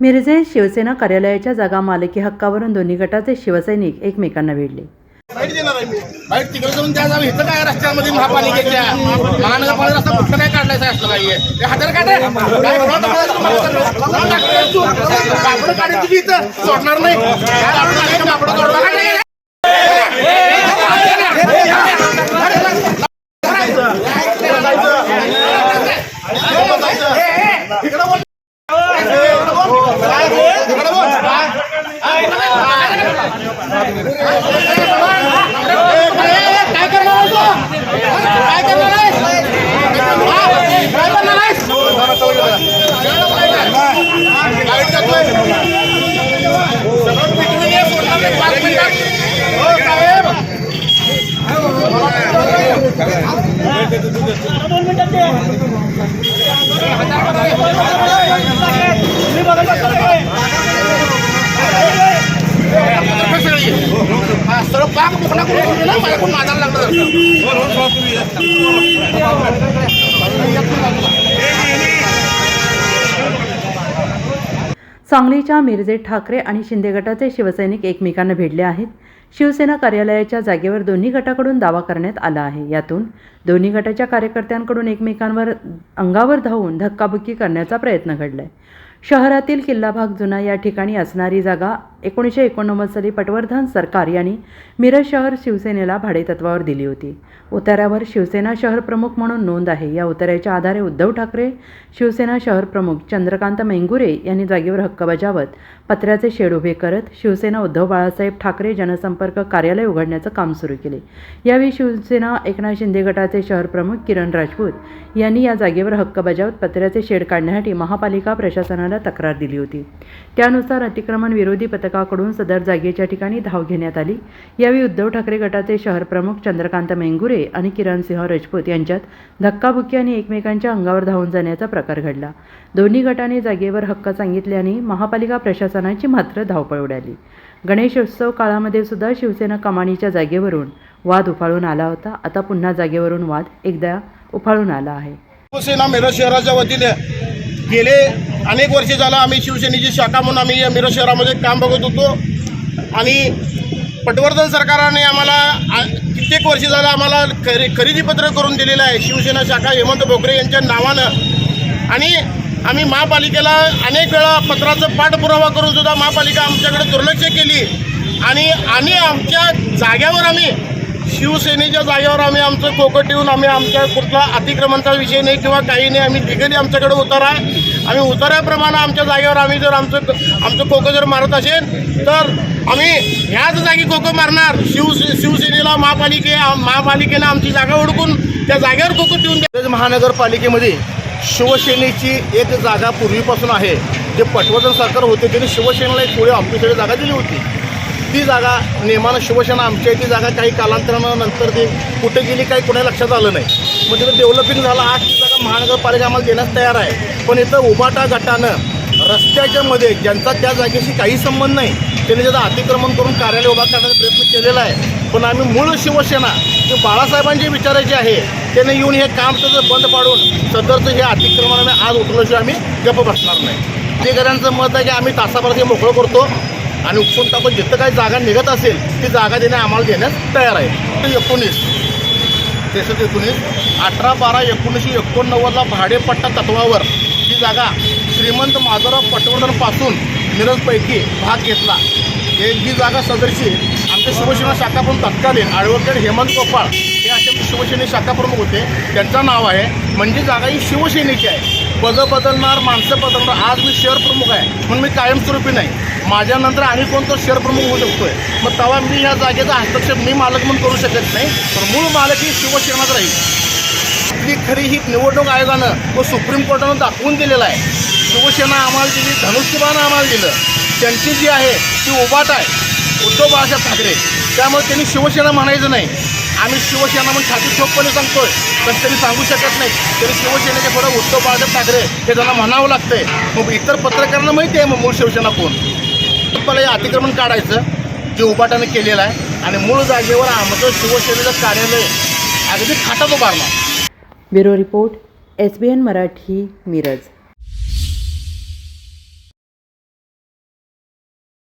मिरजे शिवसेना कार्यालयाच्या जागा मालकी हक्कावरून दोन्ही गटाचे शिवसैनिक एकमेकांना भिडले बाईट देणार आहे मी बाईट तिकडे द्या इथं काय रस्त्यामध्ये महापालिकेच्या महानगरपालिका रस्ता कुठं काय असलं काढायची इथं सोडणार नाही सोडलं ना, माझ्याकडून नादाला लागलं सांगलीच्या मिरजे ठाकरे आणि शिंदे गटाचे शिवसैनिक एकमेकांना भिडले आहेत. शिवसेना कार्यालयाच्या जागेवर दोन्ही गटाकडून दावा करण्यात आला आहे. यातून दोन्ही गटाच्या कार्यकर्त्यांकडून एकमेकांवर अंगावर धावून धक्काबुक्की करण्याचा प्रयत्न घडलाय. शहरातील किल्ला भाग जुना या ठिकाणी असणारी जागा एकोणीसशे एकोणनव्वद साली पटवर्धन सरकार यांनी मिरज शहर शिवसेनेला भाडेतत्वावर दिली होती. उतार्यावर शिवसेना शहर प्रमुख म्हणून नोंद आहे. या उतार्याच्या आधारे उद्धव ठाकरे शिवसेना शहर प्रमुख चंद्रकांत मेंगुरे यांनी जागेवर हक्क बजावत पत्र्याचे शेड उभे करत शिवसेना उद्धव बाळासाहेब ठाकरे जनसंपर्क कार्यालय उघडण्याचं काम सुरू केले. यावेळी शिवसेना एकनाथ शिंदे गटाचे शहर प्रमुख किरण राजपूत यांनी या जागेवर हक्क बजावत पत्र्याचे शेड काढण्यासाठी महापालिका प्रशासनाला तक्रार दिली होती. त्यानुसार अतिक्रमण विरोधी पत्र पथकाकडून सदर जागेच्या ठिकाणी धाव घेण्यात आली. यावेळी उद्धव ठाकरे गटाचे शहर प्रमुख चंद्रकांत मेंगुरे आणि किरणसिंह राजपूत यांच्यात धक्काबुक्की आणि एकमेकांच्या अंगावर धावून जाण्याचा प्रकार घडला. दोन्ही गटाने जागेवर हक्क सांगितल्याने महापालिका प्रशासनाची मात्र धावपळ उडाली गणेशोत्सव काळामध्ये सुद्धा शिवसेना कमानीच्या जागेवरून वाद उफाळून आला होता. आता पुन्हा जागेवरून वाद एकदा उफाळून आला आहे. शिवसेना मिरज शहराच्या वतीने गेले अनेक वर्षे झालं आम्ही शिवसेनेची शाखा म्हणून आम्ही या मिरज शहरामध्ये काम बघत होतो. आणि पटवर्धन सरकारने आम्हाला कित्येक वर्षे झालं आम्हाला खरे खरेदीपत्र करून दिलेलं आहे. शिवसेना शाखा हेमंत भोकरे यांच्या नावानं. आणि आम्ही महापालिकेला अनेक वेळा पत्राचं पाठपुरावा करून सुद्धा महापालिका आमच्याकडे दुर्लक्ष केली. आणि आम्ही आमच्या जाग्यावर आम्ही शिवसेनेच्या जागेवर आम्ही आमचं कोकट ठेवून आम्ही आमच्या कुठला अतिक्रमणचा विषय नाही किंवा काही नाही आम्ही लिगली आमच्याकडे उतारा आहे. आम्ही उतार्याप्रमाणे आमच्या जागेवर आम्ही जर आमचं आमचं कोकं जर मारत असेल तर आम्ही ह्याच जागी कोकं मारणार. शिव शिवसेनेला महापालिके महापालिकेनं आमची जागा ओळखून त्या जागेवर कोकं ठेवून द्या. महानगरपालिकेमध्ये शिवसेनेची एक जागा पूर्वीपासून आहे. जे पटवर्धन सरकार होते त्यांनी शिवसेनेला एक थोडी ऑफिसरी जागा दिली होती. ती जागा नियमानं शिवसेना आमच्या ती जागा काही कालांतरानं नंतर ती कुठे गेली काही कुठे लक्षात आलं नाही. मग तिथं डेव्हलपिंग झालं आज ती जागा महानगरपालिका आम्हाला देण्यास तयार आहे. पण इथं उभाटा गटानं रस्त्याच्या मध्ये ज्यांचा त्या जागेशी काही संबंध नाही त्यांनी त्याचं अतिक्रमण करून कार्यालय उभा करण्याचा प्रयत्न केलेला आहे. पण आम्ही मूळ शिवसेना जे बाळासाहेबांचे विचारायचे आहे त्यांनी येऊन हे काम त्याचं बंद पाडून सदरचं हे अतिक्रमणाने आज उठल्याशिवाय आम्ही गप्प बसणार नाही. अधिकाऱ्यांचं मत आहे की आम्ही तासाभरात हे मोकळं करतो. आणि उपसून टाकून जिथं काही जागा निघत असेल ती जागा देणे आम्हाला देण्यास तयार आहे. एकोणीस. त्रेसष्ट एकोणीस. अठरा बारा एकोणीसशे एकोणनव्वदला भाडेपट्टा तत्वावर ही जागा श्रीमंत माधवराव पटवर्धनपासून मिरजपैकी भाग घेतला. हे ही जागा सदरशी आमच्या शिवसेना शाखाप्रमुख तत्कालीन ॲडव्होकेट हेमंत गोपाळ हे असे शिवसेने शाखाप्रमुख होते. त्यांचं नाव आहे. म्हणजे जागा ही शिवसेनेची आहे. पदं बदलणार माणसं बदलणार. आज मी शहर प्रमुख आहे. म्हणून मी कायमस्वरूपी नाही. माझ्यानंतर आणि कोणतो शहर प्रमुख होऊ शकतो आहे मग तेव्हा मी ह्या जागेचा हस्तक्षेप मी मालक म्हणून करू शकत नाही. तर मूळ मालक ही शिवसेनाच राहील. आपली खरी ही निवडणूक आयोगानं व सुप्रीम कोर्टानं दाखवून दिलेलं आहे. शिवसेना आम्हाला दिली धनुष्यबानं आम्हाला दिलं. त्यांची जी आहे ती उबाट आहे. उद्धव बाळासाहेब ठाकरे. त्यामुळे त्यांनी शिवसेना म्हणायचं नाही. आम्ही शिवसेना म्हणून छाती ठोकपणे सांगतोय. पण तरी सांगू शकत नाही. तरी शिवसेनेच्या पुढे उद्धव बाळासाहेब ठाकरे हे त्यांना म्हणावं लागतंय. मग इतर पत्रकारांना माहिती आहे मग मूळ शिवसेना कोण? मला हे अतिक्रमण काढायचं जे उपाटाने केलेलं आहे. आणि मूळ जागेवर आमचं शिवसेनेचं कार्यालय अगदी खाटात उभारणार bureau report S B N Marathi Miraj.